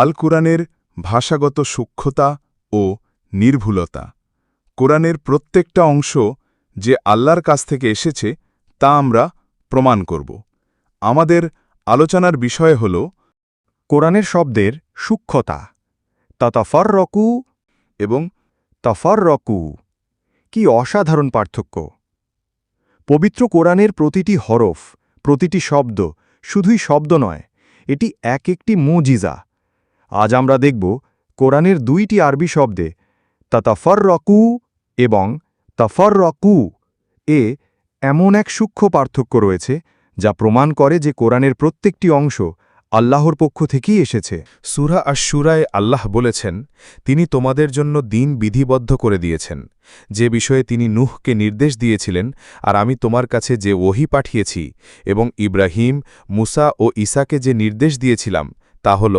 আল কোরআনের ভাষাগত সূক্ষ্মতা ও নির্ভুলতা। কোরআনের প্রত্যেকটা অংশ যে আল্লাহর কাছ থেকে এসেছে, তা আমরা প্রমাণ করব। আমাদের আলোচনার বিষয় হল কোরআনের শব্দের সূক্ষ্মতা। ততফর রকু এবং তফর রকু কি অসাধারণ পার্থক্য। পবিত্র কোরআনের প্রতিটি হরফ, প্রতিটি শব্দ শুধুই শব্দ নয়, এটি এক একটি মুজিজা। আজ আমরা দেখব কোরআনের দুইটি আরবি শব্দে তাতাফর রকু এবং তফর রকু এ এমন এক সূক্ষ্ম পার্থক্য রয়েছে যা প্রমাণ করে যে কোরআনের প্রত্যেকটি অংশ আল্লাহর পক্ষ থেকেই এসেছে। সুরা আশুরায় আল্লাহ বলেছেন, তিনি তোমাদের জন্য দিন বিধিবদ্ধ করে দিয়েছেন। যে বিষয়ে তিনি নুহকে নির্দেশ দিয়েছিলেন, আর আমি তোমার কাছে যে ওহি পাঠিয়েছি এবং ইব্রাহিম, মুসা ও ঈসাকে যে নির্দেশ দিয়েছিলাম তা হল,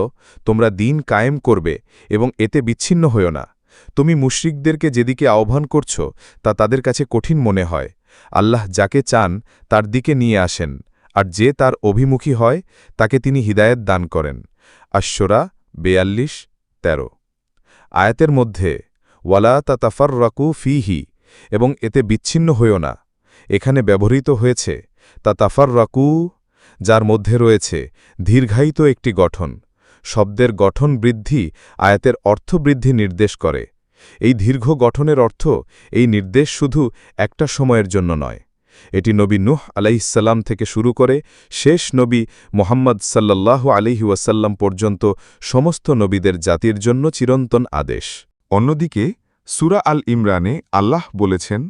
তোমরা দিন কায়েম করবে এবং এতে বিচ্ছিন্ন হও না। তুমি মুশরিকদেরকে যেদিকে আহ্বান করছ, তা তাদের কাছে কঠিন মনে হয়। আল্লাহ যাকে চান, তার দিকে নিয়ে আসেন, আর যে তার অভিমুখী হয়, তাকে তিনি হিদায়ত দান করেন। আশ্বরা বেয়াল্লিশ, তেরো। আয়াতের মধ্যে, ওয়ালা তা তাতাফার রাকু ফিহি এবং এতে বিচ্ছিন্ন হইও না। এখানে ব্যবহৃত হয়েছে তাতাফার রাকু যার মধ্যে রয়েছে দীর্ঘায়িত একটি গঠন। শব্দের গঠন বৃদ্ধি আয়াতের অর্থ বৃদ্ধি নির্দেশ করে। এই দীর্ঘ গঠনের অর্থ এই নির্দেশ শুধু একটা সময়ের জন্য নয়। এটি নবী নুহ আলাইসাল্লাম থেকে শুরু করে শেষ নবী মোহাম্মদ সাল্লাহ আলিহি ওয়াসাল্লাম পর্যন্ত সমস্ত নবীদের জাতির জন্য চিরন্তন আদেশ। অন্যদিকে সুরা আল ইমরানে আল্লাহ বলেছেন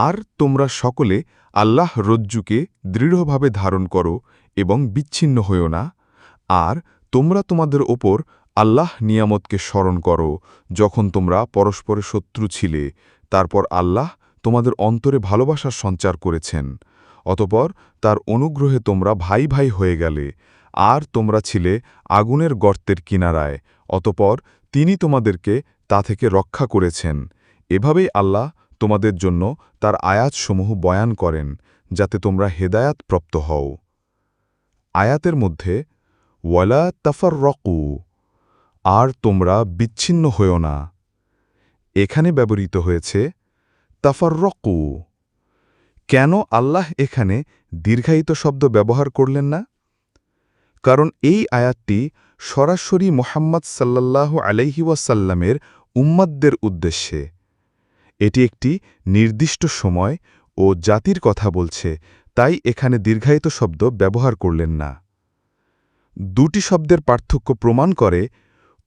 আর তোমরা সকলে আল্লাহ রজ্জুকে দৃঢ়ভাবে ধারণ করো এবং বিচ্ছিন্ন হইও না। আর তোমরা তোমাদের ওপর আল্লাহ নিয়ামতকে স্মরণ করো যখন তোমরা পরস্পরে শত্রু ছিলে। তারপর আল্লাহ তোমাদের অন্তরে ভালোবাসার সঞ্চার করেছেন। অতপর তার অনুগ্রহে তোমরা ভাই ভাই হয়ে গেলে। আর তোমরা ছিলে আগুনের গর্তের কিনারায়। অতপর তিনি তোমাদেরকে তা থেকে রক্ষা করেছেন। এভাবেই আল্লাহ তোমাদের জন্য তার আয়াতসমূহ বয়ান করেন, যাতে তোমরা হেদায়াত প্রাপ্ত হও। আয়াতের মধ্যে, ওয়ালা তাফার রকু আর তোমরা বিচ্ছিন্ন হও না এখানে ব্যবহৃত হয়েছে, তাফাররকু কেন আল্লাহ এখানে দীর্ঘায়িত শব্দ ব্যবহার করলেন না? কারণ এই আয়াতটি সরাসরি মোহাম্মদ সাল্লাল্লাহ আলাইহি ওয়াসাল্লামের উম্মাদদের উদ্দেশ্যে। এটি একটি নির্দিষ্ট সময় ও জাতির কথা বলছে, তাই এখানে দীর্ঘায়িত শব্দ ব্যবহার করলেন না। দুটি শব্দের পার্থক্য প্রমাণ করে,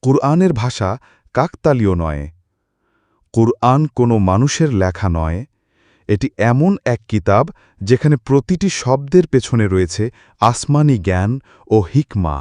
কুরআনের ভাষা কাকতালীয় নয়। কুরআন কোনো মানুষের লেখা নয়, এটি এমন এক কিতাব যেখানে প্রতিটি শব্দের পেছনে রয়েছে আসমানি জ্ঞান ও হিকমা।